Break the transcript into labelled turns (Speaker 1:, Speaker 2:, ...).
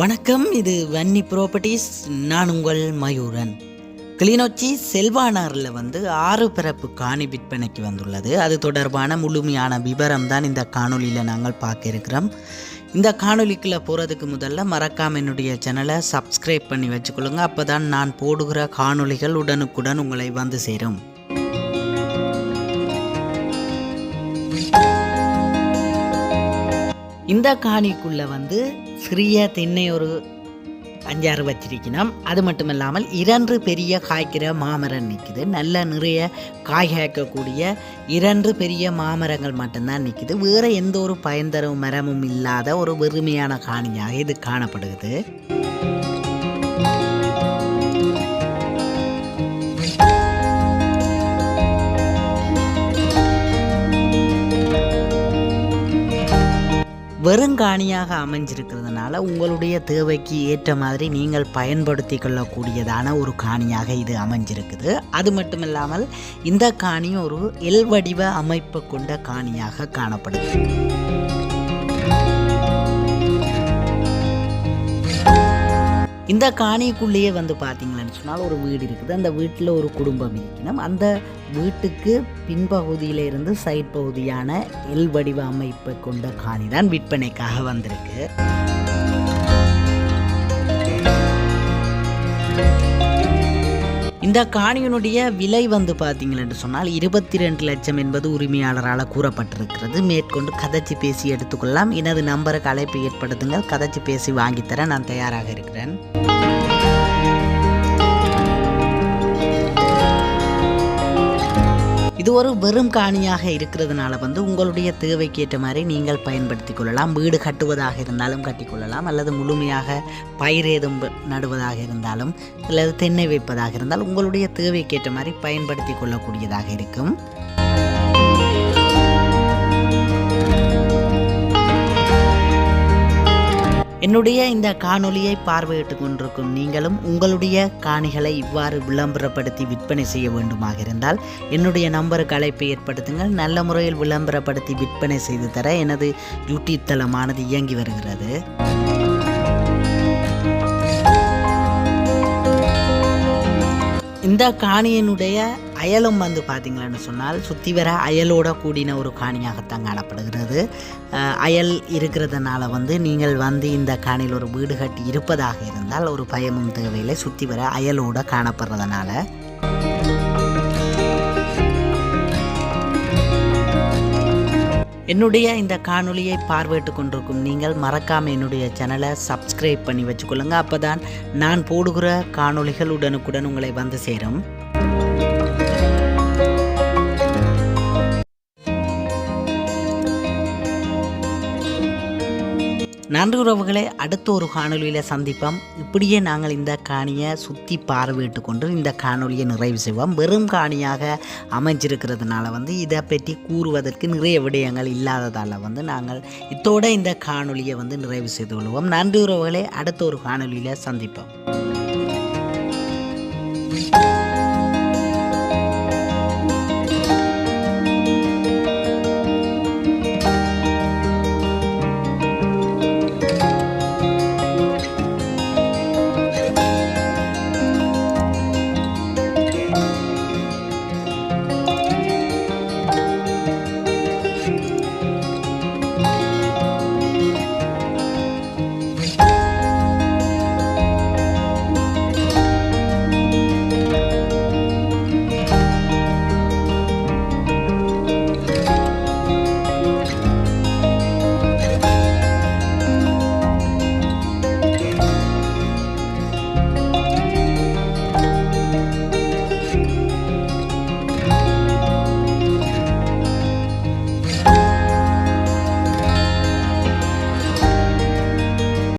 Speaker 1: வணக்கம் இது வன்னி ப்ராப்பர்ட்டிஸ் நான் உங்கள் மயூரன். கிளிநொச்சி செல்வானாரில் வந்து ஆறு பிறப்பு காணி விற்பனைக்கு வந்துள்ளது. அது தொடர்பான முழுமையான விவரம் தான் இந்த காணொளியில் நாங்கள் பார்க்க இருக்கிறோம். இந்த காணொலிக்குள்ளே போகிறதுக்கு முதல்ல மறக்காம என்னுடைய சேனலை சப்ஸ்கிரைப் பண்ணி வச்சுக்கொள்ளுங்க. அப்போ தான் நான் போடுகிற காணொளிகள் உடனுக்குடன் உங்களை வந்து சேரும். இந்த காணிக்குள்ளே வந்து சிறிய திண்ணை ஒரு அஞ்சாறு வச்சிருக்கணும். அது மட்டும் இல்லாமல் இரண்டு பெரிய காய்க்கிற மாமரம் நிற்குது நல்ல நிறைய காய் காய்க்கக்கூடிய இரண்டு பெரிய மாமரங்கள் மட்டும்தான் நிற்குது வேறு எந்த ஒரு பயன்தரும் மரமும் இல்லாத ஒரு வெறுமையான காணியாக இது காணப்படுகிறது. வெறுங்காணியாக அமைஞ்சிருக்கிறதுனால உங்களுடைய தேவைக்கு ஏற்ற மாதிரி நீங்கள் பயன்படுத்தி கொள்ளக்கூடியதான ஒரு காணியாக இது அமைஞ்சிருக்குது. அது மட்டும் இல்லாமல் இந்த காணி ஒரு எல் வடிவ அமைப்பு கொண்ட காணியாக காணப்படுது. இந்த காணிக்குள்ளேயே வந்து பார்த்தீங்களான்னு சொன்னால் ஒரு வீடு இருக்குது. அந்த வீட்டில் ஒரு குடும்பம் இருக்கணும். அந்த வீட்டுக்கு பின்பகுதியில் இருந்து சைட் பகுதியான எல் வடிவ அமைப்பை கொண்ட காணி தான் விற்பனைக்காக வந்திருக்கு. இந்த காணியினுடைய விலை வந்து பார்த்தீங்களென்று சொன்னால் இருபத்தி ரெண்டு லட்சம் என்பது உரிமையாளரால் கூறப்பட்டிருக்கிறது. மேற்கொண்டு கதைச்சி பேசி எடுத்துக்கொள்ளலாம். எனது நம்பருக்கு அழைப்பு ஏற்படுத்துங்கள். கதைச்சி பேசி வாங்கித்தர நான் தயாராக இருக்கிறேன். இது ஒரு வெறும் காணியாக இருக்கிறதுனால வந்து உங்களுடைய தேவைக்கு ஏற்ற மாதிரி நீங்கள் பயன்படுத்தி கொள்ளலாம். வீடு கட்டுவதாக இருந்தாலும் கட்டிக்கொள்ளலாம் அல்லது முழுமையாக பயிர் ஏதும் நடுவதாக இருந்தாலும் அல்லது தென்னை வைப்பதாக இருந்தால் உங்களுடைய தேவைக்கேற்ற மாதிரி பயன்படுத்தி கொள்ளக்கூடியதாக இருக்கும். என்னுடைய இந்த காணொளியை பார்வையிட்டு கொண்டிருக்கும் நீங்களும் உங்களுடைய காணிகளை இவ்வாறு விளம்பரப்படுத்தி விற்பனை செய்ய வேண்டுமாக இருந்தால் என்னுடைய நம்பருக்கு அழைப்பை ஏற்படுத்துங்கள். நல்ல முறையில் விளம்பரப்படுத்தி விற்பனை செய்து தர எனது யூடியூப் தளமானது இயங்கி வருகிறது. இந்த காணியினுடைய அயலும் வந்து பார்த்திங்களான்னு சொன்னால் சுற்றி வர அயலோட கூடின ஒரு காணியாகத்தான் காணப்படுகிறது. அயல் இருக்கிறதுனால வந்து நீங்கள் வந்து இந்த காணியில் ஒரு வீடு கட்டி இருப்பதாக இருந்தால் ஒரு பயமும் தேவையில்லை. சுற்றி வர அயலோட காணப்படுறதுனால. என்னுடைய இந்த காணொலியை பார்வையிட்டு கொண்டிருக்கும் நீங்கள் மறக்காமல் என்னுடைய சேனலை சப்ஸ்கிரைப் பண்ணி வச்சுக்கொள்ளுங்க. அப்பதான் நான் போடுகிற காணொளிகள் உடனுக்குடன் உங்களை வந்து சேரும். நன்றி உறவுகளை அடுத்த ஒரு காணொலியில் சந்திப்போம். இப்படியே நாங்கள் இந்த காணியை சுற்றி பார்வையிட்டு கொண்டு இந்த காணொலியை நிறைவு செய்வோம். வெறும் காணியாக அமைஞ்சிருக்கிறதுனால வந்து இதை பற்றி கூறுவதற்கு நிறைய விடயங்கள் இல்லாததால் வந்து நாங்கள் இதோட இந்த காணொலியை வந்து நிறைவு செய்து கொள்வோம். நன்றி உறவுகளை அடுத்த ஒரு காணொலியில் சந்திப்போம்.